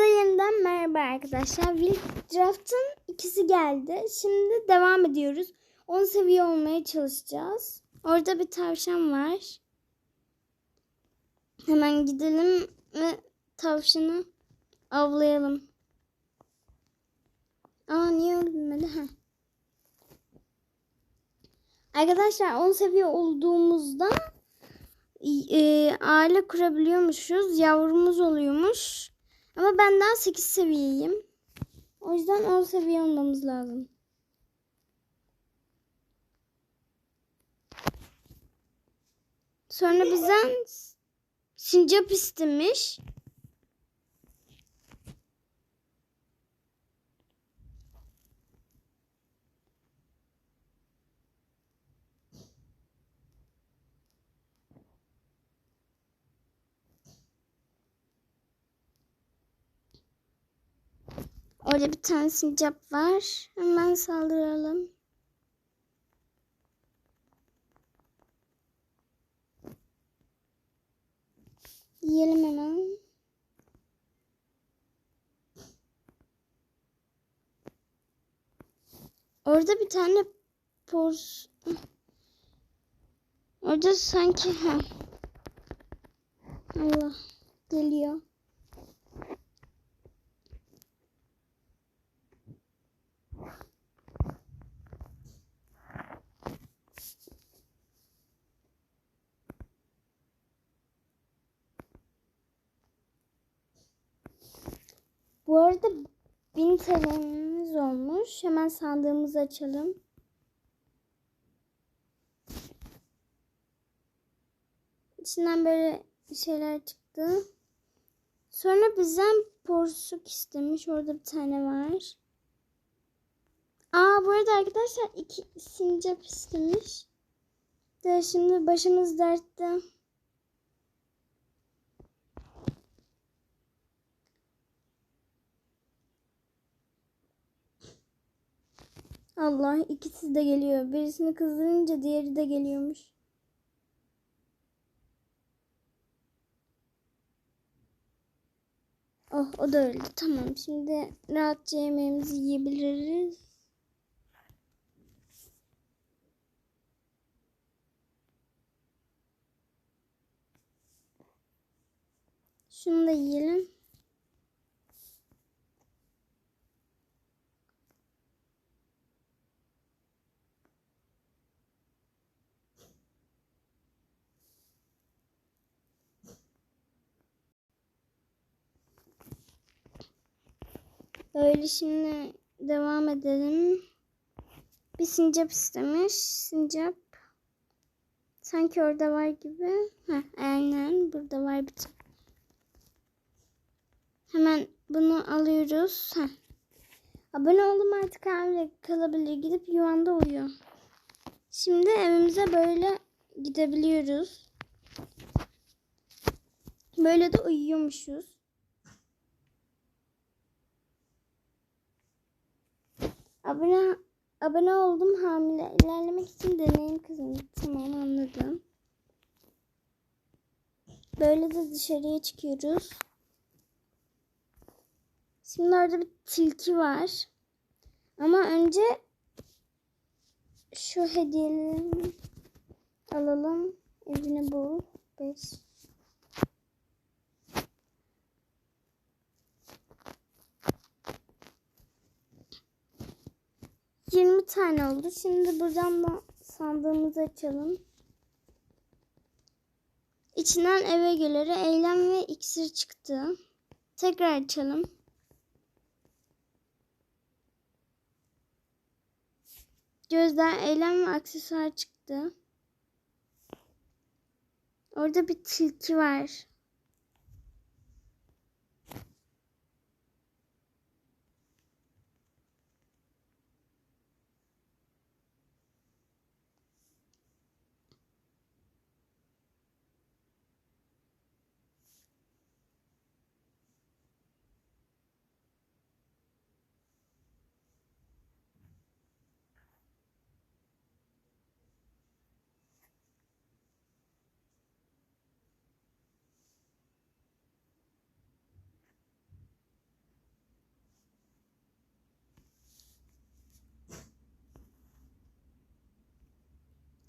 Hepinize yeniden merhaba arkadaşlar. Draft'ın ikisi geldi. Şimdi devam ediyoruz. 10 seviye olmaya çalışacağız. Orada bir tavşan var. Hemen gidelim ve tavşanı avlayalım. Aa niye ölmedi? Ha. Arkadaşlar 10 seviye olduğumuzda e, aile kurabiliyormuşuz. Yavrumuz oluyormuş. Ama ben daha 8 seviyeyim. O yüzden 10 seviye olmamız lazım. Sonra bizden sincap istemiş. Orada bir tane sincap var. Hemen saldıralım. Yiyelim hemen. Orada bir tane pors... Orada sanki... Allah. Geliyor. Bu arada 1000 TL'miz olmuş. Hemen sandığımızı açalım. İçinden böyle şeyler çıktı. Sonra bizden porsuk istemiş. Orada bir tane var. Aa bu arada arkadaşlar iki sincap istemiş. De şimdi başımız dertte. Allah ikisi de geliyor. Birisini kızdırınca diğeri de geliyormuş. Oh o da öldü. Tamam şimdi rahatça yemeğimizi yiyebiliriz. Şunu da yiyelim. Böyle şimdi devam edelim. Bir sincap istemiş. Sincap. Sanki orada var gibi. Heh, aynen burada var bir tane. Hemen bunu alıyoruz. Heh. Abone oldum artık hamile kalabilir. Gidip yuvanda uyuyor. Şimdi evimize böyle gidebiliyoruz. Böyle de uyuyormuşuz. Abone abone oldum hamile. İlerlemek için deneyim kazandım. Tamam anladım. Böyle de dışarıya çıkıyoruz. Şimdi orada bir tilki var. Ama önce şu hediyeleri alalım. Evini bul. 5 20 tane oldu. Şimdi buradan da sandığımızı açalım. İçinden eve geliri eylem ve iksir çıktı. Tekrar açalım. Gözler, eylem ve aksesuar çıktı. Orada bir tilki var.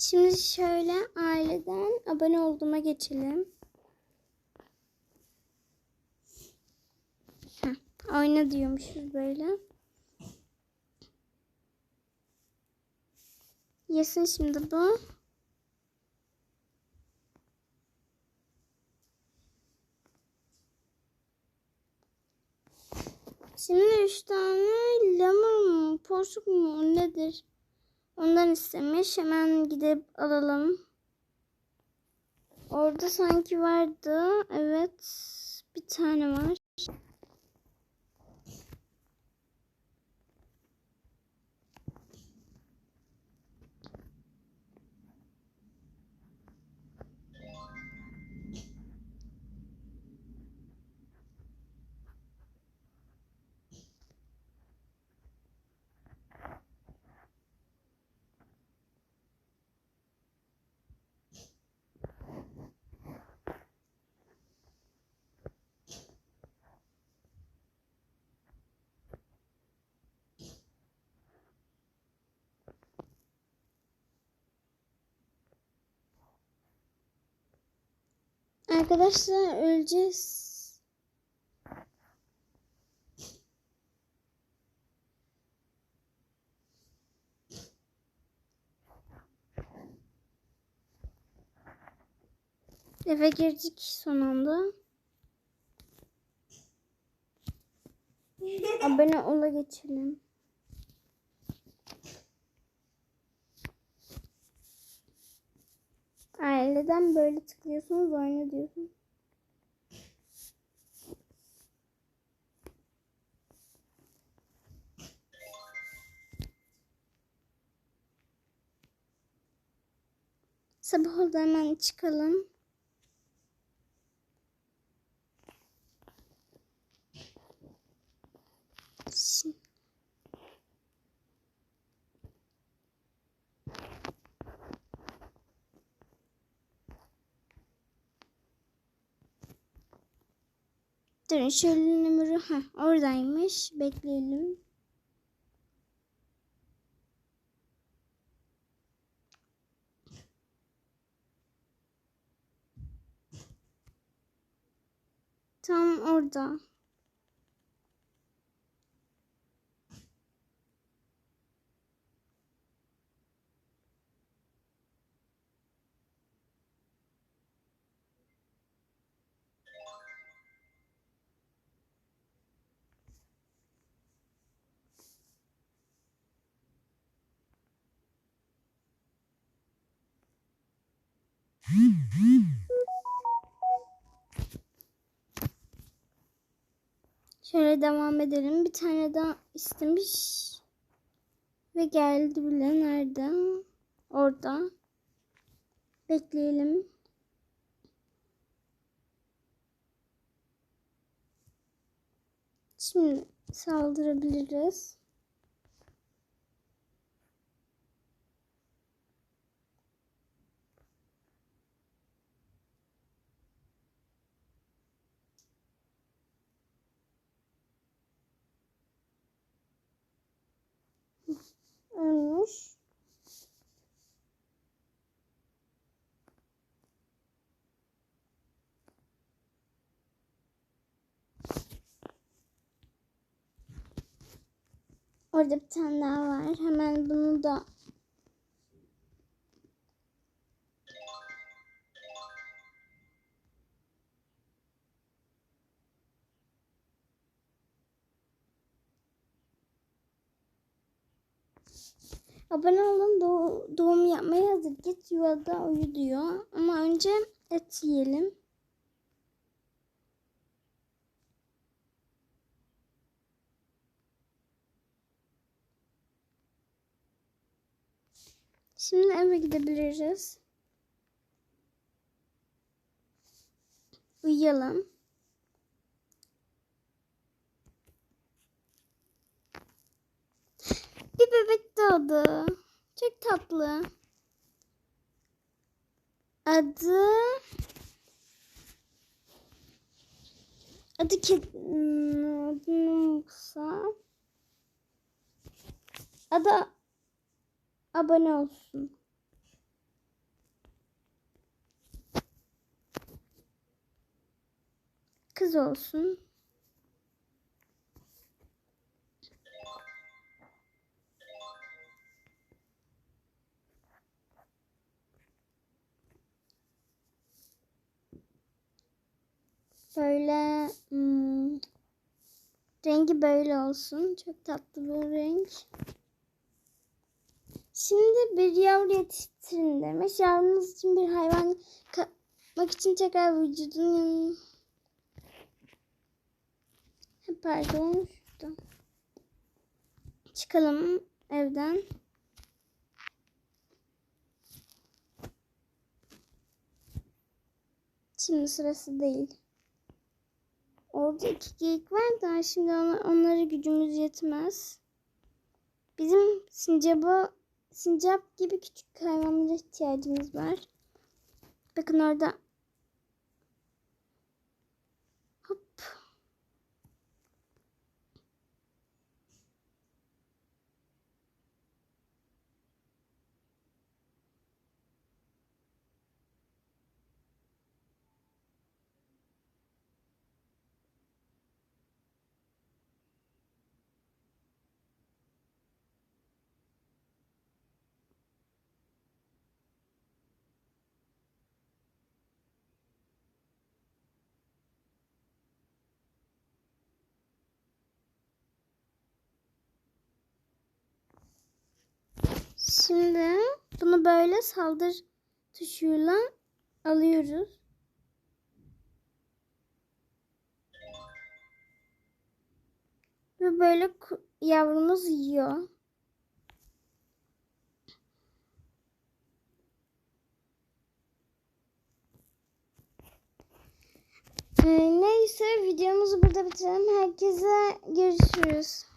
Şimdi şöyle aileden abone olduğuma geçelim. Heh, oyna diyormuşuz böyle. Yesin şimdi bu. Şimdi üç tane lemur mu, porsuk mu nedir? Ondan istemiş. Hemen gidip alalım. Orada sanki vardı. Evet. Bir tane var. Arkadaşlar öleceğiz. Eve girdik son anda. Abone ola geçelim. Aileden böyle tıklıyorsunuz oyna diyorsun. Sabah oldu hemen çıkalım. Şimdi Durun şöyle numara ha oradaymış. Bekleyelim. Tam orada. Şöyle devam edelim. Bir tane daha istemiş. Ve geldi bile. Nerede? Orada. Bekleyelim. Şimdi saldırabiliriz. Orada bir tane daha var. Hemen bunu da Abone olun doğ- doğum yapmaya hazır. Git yuvada uyu diyor. Ama önce et yiyelim. Şimdi eve gidebiliriz. Uyuyalım. Bir bebek doğdu. Çok tatlı. Adı adı kedi hmm, adını okusam. Adı abone olsun. Kız olsun. Böyle hmm, rengi böyle olsun. Çok tatlı bir renk. Şimdi bir yavru yetiştirin demiş. Yavrunuz için bir hayvan kapmak için tekrar vücudun yanına... Pardon şurada. Çıkalım evden. Şimdi sırası değil. Orada iki geyik var da şimdi onlara gücümüz yetmez. Bizim sincaba, sincap gibi küçük hayvanlara ihtiyacımız var. Bakın orada. Şimdi bunu böyle saldır tuşuyla alıyoruz. Ve böyle yavrumuz yiyor. Ee, neyse videomuzu burada bitirelim. Herkese görüşürüz.